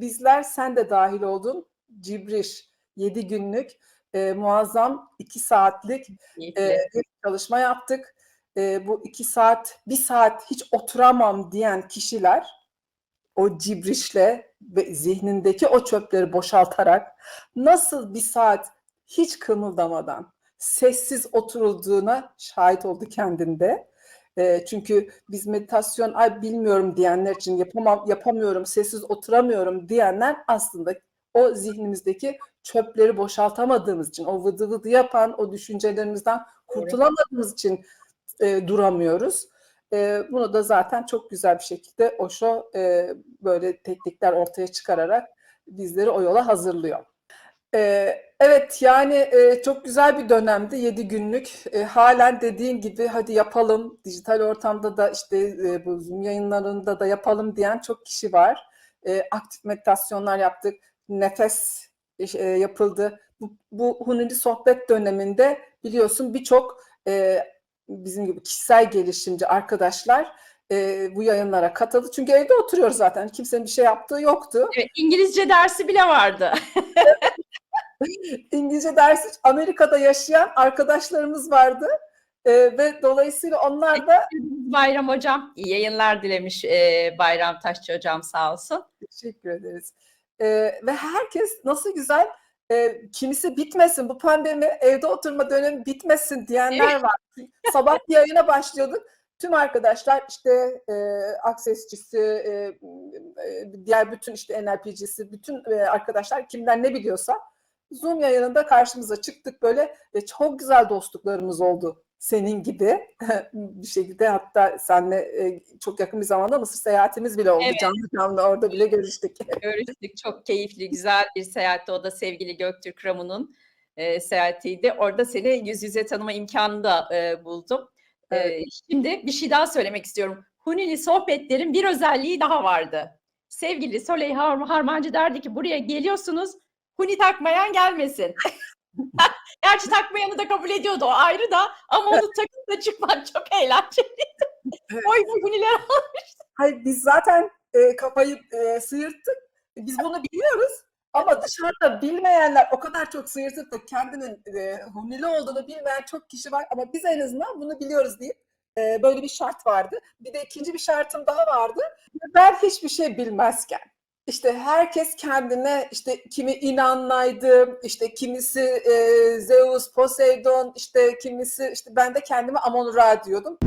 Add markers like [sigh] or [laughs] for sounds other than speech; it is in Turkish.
Bizler sen de dahil oldun. Cibriş 7 günlük e, muazzam 2 saatlik e, bir çalışma yaptık. E, bu 2 saat, 1 saat hiç oturamam diyen kişiler o cibrişle ve zihnindeki o çöpleri boşaltarak nasıl bir saat hiç kımıldamadan sessiz oturulduğuna şahit oldu kendinde. E, çünkü biz meditasyon ay bilmiyorum diyenler için yapamam yapamıyorum sessiz oturamıyorum diyenler aslında o zihnimizdeki çöpleri boşaltamadığımız için o vıdı vıdı yapan o düşüncelerimizden kurtulamadığımız için e, duramıyoruz. E, bunu da zaten çok güzel bir şekilde Osho e, böyle teknikler ortaya çıkararak bizleri o yola hazırlıyor. E, evet yani e, çok güzel bir dönemdi 7 günlük. E, halen dediğin gibi hadi yapalım dijital ortamda da işte e, bu Zoom yayınlarında da yapalım diyen çok kişi var. Aktif meditasyonlar yaptık. Nefes yapıldı. Bu, bu Hunili sohbet döneminde biliyorsun birçok bizim gibi kişisel gelişimci arkadaşlar e, bu yayınlara katıldı. Çünkü evde oturuyoruz zaten. Kimsenin bir şey yaptığı yoktu. Evet, İngilizce dersi bile vardı. [laughs] İngilizce dersi Amerika'da yaşayan arkadaşlarımız vardı. E, ve dolayısıyla onlar da Bayram hocam iyi yayınlar dilemiş e, Bayram Taşçı hocam sağ olsun. teşekkür ederiz. E, ve herkes nasıl güzel e, kimisi bitmesin bu pandemi evde oturma dönemi bitmesin diyenler var. [laughs] Sabah yayına başlıyorduk. Tüm arkadaşlar işte e, aksesçisi, e, e, diğer bütün işte NLP'cisi, bütün e, arkadaşlar kimden ne biliyorsa Zoom yayınında karşımıza çıktık böyle ve çok güzel dostluklarımız oldu senin gibi [laughs] bir şekilde hatta senle e, çok yakın bir zamanda Mısır seyahatimiz bile oldu Evet. canlı canlı orada bile görüştük. [laughs] Görüştük çok keyifli güzel bir seyahatte o da sevgili Göktürk Ramun'un e, seyahatiydi. Orada seni yüz yüze tanıma imkanı da e, buldum. E, Evet. şimdi bir şey daha söylemek istiyorum. Hunili sohbetlerin bir özelliği daha vardı. Sevgili Soley Har- Harmancı derdi ki buraya geliyorsunuz huni takmayan gelmesin. [laughs] Gerçi takmayanı da kabul ediyordu o ayrı da ama onu takıp da çıkmak çok eğlenceliydi. Oy bu huniler Hayır biz zaten e, kafayı e, sıyırttık. Biz bunu biliyoruz. Ama dışarıda bilmeyenler o kadar çok sıyırtıp da kendinin e, hunili olduğunu bilmeyen çok kişi var. Ama biz en azından bunu biliyoruz deyip e, böyle bir şart vardı. Bir de ikinci bir şartım daha vardı. Ben hiçbir şey bilmezken işte herkes kendine işte kimi inanlaydı, işte kimisi e, Zeus, Poseidon, işte kimisi işte ben de kendime Amon Ra diyordum.